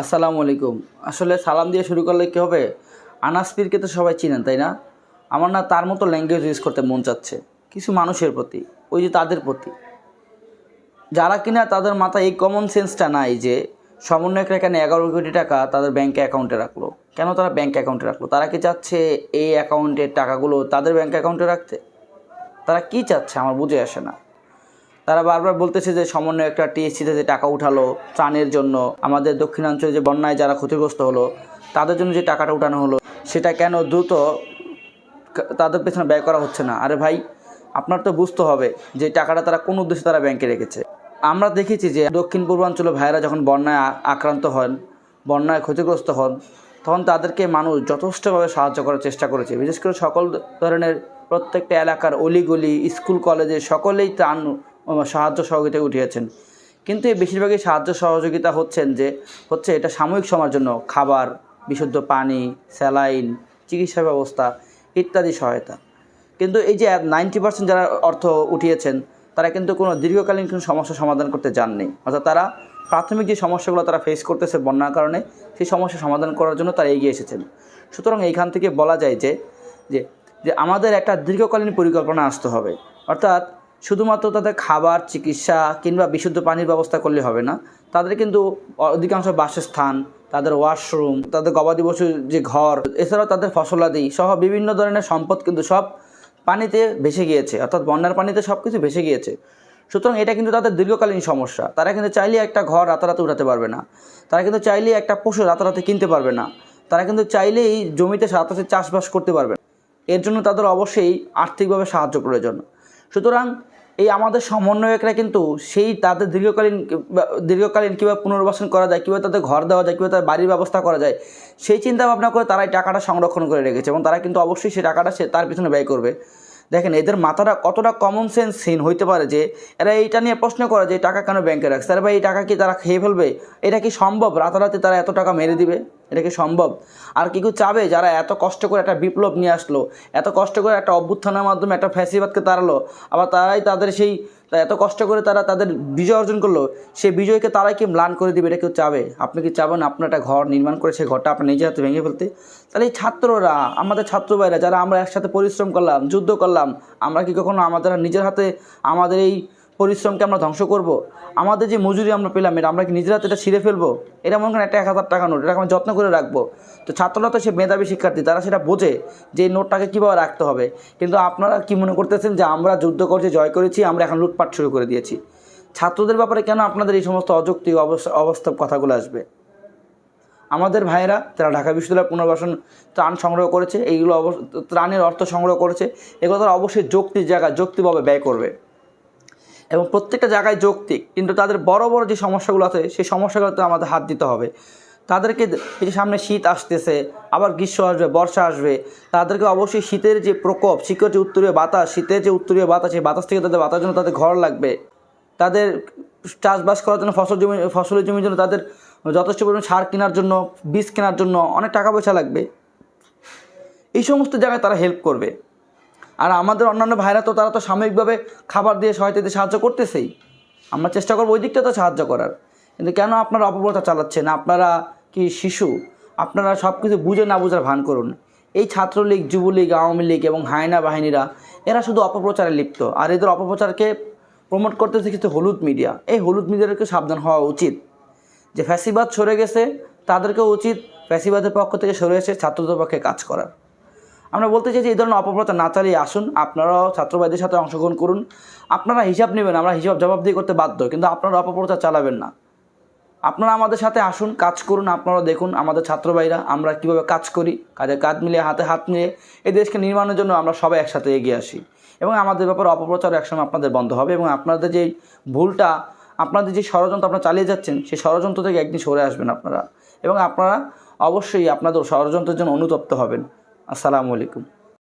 আসসালামু আলাইকুম। আসলে সালাম দিয়ে শুরু করলে কী হবে? আনাস পীরকে তো সবাই চিনেন, তাই না? আমার না তার মতো ল্যাঙ্গুয়েজ ইউজ করতে মন চাচ্ছে, কিছু মানুষের প্রতি, ওই যে তাদের প্রতি। যারা কিনা তাদের মাথায় এই কমন সেন্সটা নাই যে সমন্বয়করা এখানে এগারো কোটি টাকা তাদের ব্যাঙ্কে অ্যাকাউন্টে রাখল। কেন তারা ব্যাঙ্ক অ্যাকাউন্টে রাখল? তারা কি চাচ্ছে এই অ্যাকাউন্টের টাকাগুলো তাদের ব্যাঙ্ক অ্যাকাউন্টে রাখতে? তারা কি চাচ্ছে? আমার বুঝে আসে না। তারা বারবার বলতেছে যে সমন্বয় একটা টিএসসিতে যে টাকা উঠালো ত্রাণের জন্য, আমাদের দক্ষিণাঞ্চলে যে বন্যায় যারা ক্ষতিগ্রস্ত হলো, তাদের জন্য যে টাকাটা উঠানো হলো, সেটা কেন দ্রুত তাদের পেছনে ব্যয় করা হচ্ছে না? আরে ভাই, আপনার তো বুঝতে হবে যে টাকাটা তারা কোন উদ্দেশ্যে তারা ব্যাংকে রেখেছে। আমরা দেখেছি যে দক্ষিণ পূর্বাঞ্চলে ভাইয়েরা যখন বন্যায় আক্রান্ত হন, বন্যায় ক্ষতিগ্রস্ত হন, তখন তাদেরকে মানুষ যথেষ্টভাবে সাহায্য করার চেষ্টা করেছে। বিশেষ করে সকল ধরনের প্রত্যেকটা এলাকার অলিগলি, স্কুল, কলেজে সকলেই ত্রাণ সাহায্য সহযোগিতা উঠিয়েছেন। কিন্তু এই বেশিরভাগই সাহায্য সহযোগিতা হচ্ছেন যে, হচ্ছে এটা সাময়িক সময়ের জন্য খাবার, বিশুদ্ধ পানি, স্যালাইন, চিকিৎসা ব্যবস্থা ইত্যাদি সহায়তা। কিন্তু এই যে নাইনটি পার্সেন্ট যারা অর্থ উঠিয়েছেন, তারা কিন্তু কোনো দীর্ঘকালীন কোনো সমস্যা সমাধান করতে যাননি। অর্থাৎ তারা প্রাথমিক যে সমস্যাগুলো তারা ফেস করতেছে বন্যার কারণে, সেই সমস্যা সমাধান করার জন্য তারা এগিয়ে এসেছেন। সুতরাং এইখান থেকে বলা যায় যে যে আমাদের একটা দীর্ঘকালীন পরিকল্পনা আসতে হবে। অর্থাৎ শুধুমাত্র তাদের খাবার, চিকিৎসা কিংবা বিশুদ্ধ পানির ব্যবস্থা করলে হবে না। তাদের কিন্তু অধিকাংশ বাসস্থান, তাদের ওয়াশরুম, তাদের গবাদি পশুর যে ঘর, এছাড়াও তাদের ফসলাদি সহ বিভিন্ন ধরনের সম্পদ কিন্তু সব পানিতে ভেসে গিয়েছে। অর্থাৎ বন্যার পানিতে সব কিছু ভেসে গিয়েছে। সুতরাং এটা কিন্তু তাদের দীর্ঘকালীন সমস্যা। তারা কিন্তু চাইলে একটা ঘর রাতারাতি উঠাতে পারবে না। তারা কিন্তু চাইলে একটা পশু রাতারাতি কিনতে পারবে না। তারা কিন্তু চাইলেই জমিতে রাতারাতি চাষবাস করতে পারবে এর জন্য তাদের অবশ্যই আর্থিকভাবে সাহায্য প্রয়োজন। সুতরাং এই আমাদের সমন্বয়করা কিন্তু সেই তাদের দীর্ঘকালীন দীর্ঘকালীন কীভাবে পুনর্বাসন করা যায়, কীভাবে তাদের ঘর দেওয়া যায়, কীভাবে তাদের বাড়ির ব্যবস্থা করা যায়, সেই চিন্তা ভাবনা করে তারা এই টাকাটা সংরক্ষণ করে রেখেছে এবং তারা কিন্তু অবশ্যই সেই টাকাটা সে তার পিছনে ব্যয় করবে। দেখেন, এদের মাথাটা কতটা কমন সেন্সহীন হইতে পারে যে এরা এইটা নিয়ে প্রশ্ন করে যে টাকা কেন ব্যাংকে রাখছে? আরে ভাই, এই টাকা কি তারা খেয়ে ফেলবে? এটা কি সম্ভব? রাতারাতি তারা এত টাকা মেরে দিবে? এটা কি সম্ভব? আর কি কেউ চাবে যারা এত কষ্ট করে একটা বিপ্লব নিয়ে আসলো, এত কষ্ট করে একটা অভ্যুত্থানের মাধ্যমে একটা ফ্যাসিবাদকে তাড়ালো, আবার তারাই তাদের সেই এত কষ্ট করে তারা তাদের বিজয় অর্জন করল, সেই বিজয়কে তারাই কি ম্লান করে দিবে? এটা কেউ চাবে? আপনি কি চাবেন? আপনার একটা ঘর নির্মাণ করে সেই ঘরটা আপনার নিজের হাতে ভেঙে ফেলতে? তাহলে এই ছাত্ররা, আমাদের ছাত্র ভাইরা যারা আমরা একসাথে পরিশ্রম করলাম, যুদ্ধ করলাম, আমরা কি কখনো আমাদের নিজের হাতে, আমাদের এই পরিশ্রমকে আমরা ধ্বংস করব। আমাদের যে মজুরি আমরা পেলাম, এটা আমরা কি নিজের হাতে এটা ছিঁড়ে ফেলব? এটা মনে করেন একটা এক হাজার টাকা নোট এটা আমরা যত্ন করে রাখব। তো ছাত্ররা তো সে মেধাবী শিক্ষার্থী, তারা সেটা বোঝে যে এই নোটটাকে কীভাবে রাখতে হবে। কিন্তু আপনারা কি মনে করতেছেন যে আমরা যুদ্ধ করছি, জয় করেছি, আমরা এখন লুটপাট শুরু করে দিয়েছি? ছাত্রদের ব্যাপারে কেন আপনাদের এই সমস্ত অযৌক্তিক অবস্থা অবস্থা কথাগুলো আসবে? আমাদের ভাইয়েরা যারা ঢাকা বিশ্ববিদ্যালয় পুনর্বাসন ত্রাণ সংগ্রহ করেছে, এইগুলো অবশ্য, ত্রাণের অর্থ সংগ্রহ করেছে, এগুলো তারা অবশ্যই যৌক্তির জায়গায় যৌক্তিভাবে ব্যয় করবে। এবং প্রত্যেকটা জায়গায় যৌক্তিক, কিন্তু তাদের বড় বড় যে সমস্যাগুলো আছে, সেই সমস্যাগুলোতে আমাদের হাত দিতে হবে। তাদেরকে এই যে সামনে শীত আসতেছে, আবার গ্রীষ্ম আসবে, বর্ষা আসবে, তাদেরকে অবশ্যই শীতের যে প্রকোপ, শীতের যে উত্তরীয় বাতাস, শীতের যে উত্তরীয় বাতাস, সেই বাতাস থেকে তাদের বাতার জন্য তাদের ঘর লাগবে। তাদের চাষবাস করার জন্য, ফসল জমি, ফসলের জমির জন্য তাদের যথেষ্ট পরিমাণ সার কেনার জন্য, বীজ কেনার জন্য অনেক টাকা পয়সা লাগবে। এই সমস্ত জায়গায় তারা হেল্প করবে। আর আমাদের অন্যান্য ভাইরা তো তারা তো সাময়িকভাবে খাবার দিয়ে সহায়তা সাহায্য করতেছেই। আমরা চেষ্টা করব ওই দিকটা তো সাহায্য করার। কিন্তু কেন আপনারা অপপ্রথা চালাচ্ছেন? আপনারা কি শিশু? আপনারা সব কিছু বুঝে না বুঝার ভান করুন। এই ছাত্রলীগ, যুবলীগ, আওয়ামী লীগ এবং হায়না বাহিনীরা, এরা শুধু অপপ্রচারে লিপ্ত। আর এদের অপপ্রচারকে প্রমোট করতেছে কিছু হলুদ মিডিয়া এই হলুদ মিডিয়াদেরকে সাবধান হওয়া উচিত। যে ফ্যাসিবাদ সরে গেছে, তাদেরকেও উচিত ফ্যাসিবাদের পক্ষ থেকে সরে এসে ছাত্রদের পক্ষে কাজ করার। আমরা বলতে চাই যে এই ধরনের অপপ্রচার না চালিয়ে আসুন। আপনারাও ছাত্রবাদীর সাথে অংশগ্রহণ করুন। আপনারা হিসাব নেবেন, আমরা হিসাব জবাবদিহি করতে বাধ্য, কিন্তু আপনারা অপপ্রচার চালাবেন না। আপনারা আমাদের সাথে আসুন, কাজ করুন আপনারা দেখুন, আমাদের ছাত্র ভাইরা আমরা কীভাবে কাজ করি, কাজে কাজ মিলিয়ে, হাতে হাত মিলিয়ে এই দেশকে নির্মাণের জন্য আমরা সবাই একসাথে এগিয়ে আসি। এবং আমাদের ব্যাপারে অপপ্রচার একসময় আপনাদের বন্ধ হবে এবং আপনাদের যে ভুলটা, আপনাদের যে ষড়যন্ত্র আপনারা চালিয়ে যাচ্ছেন, সেই ষড়যন্ত্র থেকে একদিন সরে আসবেন আপনারা। এবং আপনারা অবশ্যই আপনাদের ষড়যন্ত্রের জন্য অনুতপ্ত হবেন। আসসালামু আলাইকুম।